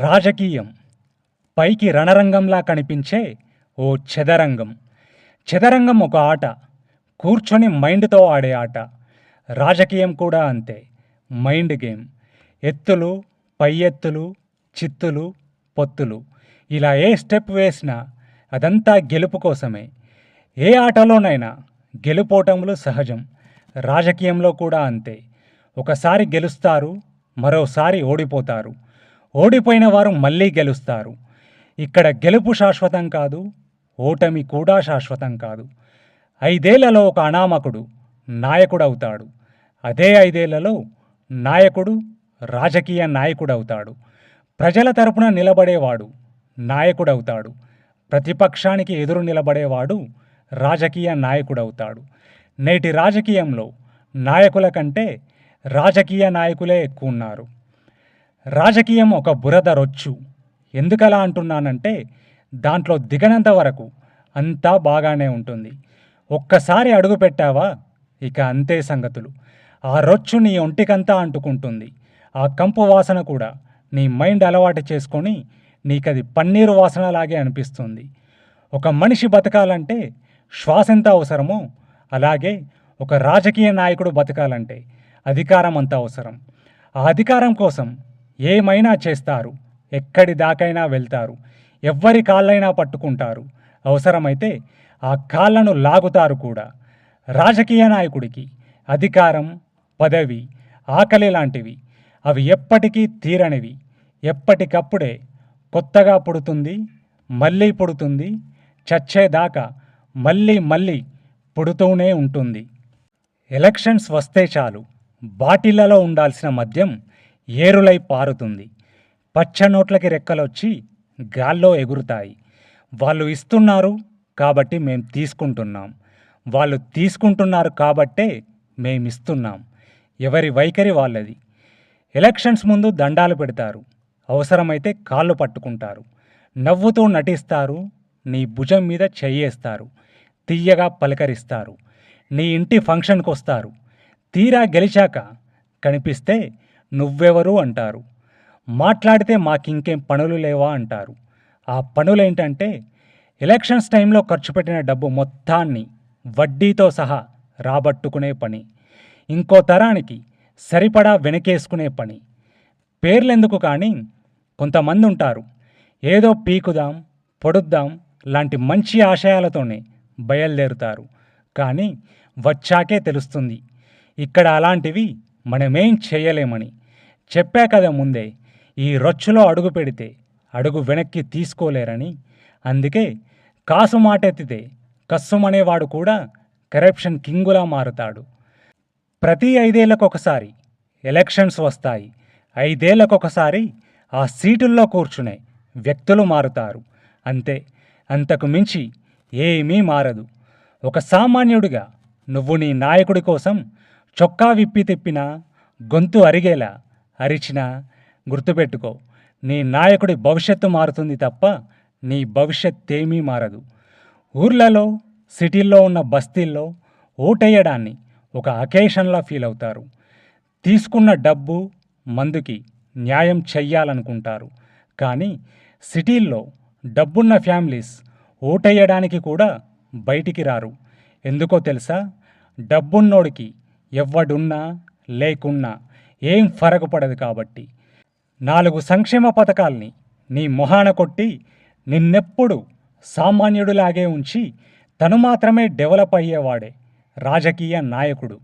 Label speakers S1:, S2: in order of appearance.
S1: రాజకీయం. పైకి రణరంగంలా కనిపించే ఓ చదరంగం. చదరంగం ఒక ఆట. కూర్చొని మైండ్తో ఆడే ఆట. రాజకీయం కూడా అంతే. Mind game. ఎత్తులు పై ఎత్తులు చిత్తులు పొత్తులు. ఇలా ఏ స్టెప్ వేసినా అదంతా గెలుపు కోసమే. ఏ ఆటలోనైనా గెలుపోటములు సహజం. రాజకీయంలో కూడా అంతే. ఒకసారి గెలుస్తారు మరోసారి ఓడిపోతారు. ఓడిపోయిన వారు మళ్ళీ గెలుస్తారు. ఇక్కడ గెలుపు శాశ్వతం కాదు ఓటమి కూడా శాశ్వతం కాదు. ఐదేళ్ళలో ఒక అనామకుడు నాయకుడవుతాడు. అదే ఐదేళ్ళలో నాయకుడు రాజకీయ నాయకుడవుతాడు. ప్రజల తరపున నిలబడేవాడు నాయకుడవుతాడు. ప్రతిపక్షానికి ఎదురు నిలబడేవాడు రాజకీయ నాయకుడవుతాడు. నేటి రాజకీయంలో నాయకుల కంటే రాజకీయ నాయకులే ఎక్కువ ఉన్నారు రాజకీయం ఒక బురద రొచ్చు. ఎందుకలా అంటున్నానంటే దాంట్లో దిగనంత వరకు అంతా బాగానే ఉంటుంది. ఒక్కసారి అడుగు పెట్టావా? ఇక అంతే సంగతులు. ఆ రొచ్చు నీ ఒంటికంతా అంటుకుంటుంది. ఆ కంపు వాసన కూడా నీ మైండ్ అలవాటు చేసుకొని నీకది పన్నీరు వాసనలాగే అనిపిస్తుంది. ఒక మనిషి బతకాలంటే శ్వాస ఎంత అవసరమో అలాగే ఒక రాజకీయ నాయకుడు బతకాలంటే అధికారం అంత అవసరం. ఆ అధికారం కోసం ఏమైనా చేస్తారు ఎక్కడి దాకైనా వెళ్తారు ఎవ్వరి కాళ్ళైనా పట్టుకుంటారు. అవసరమైతే ఆ కాళ్ళను లాగుతారు కూడా. రాజకీయ నాయకుడికి అధికారం పదవి ఆకలి లాంటివి. అవి ఎప్పటికీ తీరనివి. ఎప్పటికప్పుడే కొత్తగా పుడుతుంది మళ్ళీ పుడుతుంది చచ్చేదాకా మళ్ళీ మళ్ళీ పుడుతూనే ఉంటుంది. ఎలక్షన్స్ వస్తే చాలు. బాటిళ్ళలో ఉండాల్సిన మద్యం ఏరులై పారుతుంది. పచ్చ నోట్లకి రెక్కలొచ్చి గాల్లో ఎగురుతాయి. వాళ్ళు ఇస్తున్నారు కాబట్టి మేం తీసుకుంటున్నాం. వాళ్ళు తీసుకుంటున్నారు కాబట్టే మేమిస్తున్నాం ఎవరి వైఖరి వాళ్ళది. ఎలక్షన్స్ ముందు దండాలు పెడతారు. అవసరమైతే కాళ్ళు పట్టుకుంటారు. నవ్వుతూ నటిస్తారు. నీ భుజం మీద చెయ్యేస్తారు. తీయగా పలకరిస్తారు. నీ ఇంటి ఫంక్షన్కి వస్తారు తీరా గెలిచాక కనిపిస్తే నువ్వెవరు అంటారు. మాట్లాడితే మాకింకేం పనులు లేవా అంటారు. ఆ పనులేంటంటే ఎలక్షన్స్ టైంలో ఖర్చు పెట్టిన డబ్బు మొత్తాన్ని వడ్డీతో సహా రాబట్టుకునే పని. ఇంకో తరానికి సరిపడా వెనకేసుకునే పని. పేర్లెందుకు కానీ కొంతమంది ఉంటారు ఏదో పీకుదాం పొడుద్దాం లాంటి మంచి ఆశయాలతోనే బయలుదేరుతారు. కానీ వచ్చాకే తెలుస్తుంది. ఇక్కడ అలాంటివి మనమేం చేయలేమని. చెప్పా కదా ముందే ఈ రొచ్చులో అడుగు పెడితే అడుగు వెనక్కి తీసుకోలేరని. అందుకే కాసు మాటెత్తితే కస్సుమనేవాడు కూడా కరప్షన్ కింగులా మారుతాడు. ప్రతి ఐదేళ్ళకొకసారి ఎలక్షన్స్ వస్తాయి. ఐదేళ్ళకొకసారి ఆ సీటుల్లో కూర్చునే వ్యక్తులు మారుతారు. అంతే అంతకు మించి ఏమీ మారదు. ఒక సామాన్యుడిగా నువ్వు నీ నాయకుడి కోసం చొక్కా విప్పి తిప్పినా గొంతు అరిగేలా అరిచినా గుర్తుపెట్టుకో నీ నాయకుడి భవిష్యత్తు మారుతుంది తప్ప నీ భవిష్యత్తేమీ మారదు. ఊర్లలో సిటీల్లో ఉన్న బస్తీల్లో ఓటేయడాన్ని ఒక అకేషన్లా ఫీల్ అవుతారు. తీసుకున్న డబ్బు మందుకి న్యాయం చెయ్యాలనుకుంటారు. కానీ సిటీల్లో డబ్బున్న ఫ్యామిలీస్ ఓటేయడానికి కూడా బయటికి రారు. ఎందుకో తెలుసా? డబ్బున్నోడికి ఎవ్వడున్నా లేకున్నా ఏం ఫరకు పడదు కాబట్టి. నాలుగు సంక్షేమ పథకాల్ని నీ మొహాన కొట్టి నిన్నెప్పుడు సామాన్యుడిలాగే ఉంచి తను మాత్రమే డెవలప్ అయ్యేవాడే రాజకీయ నాయకుడు.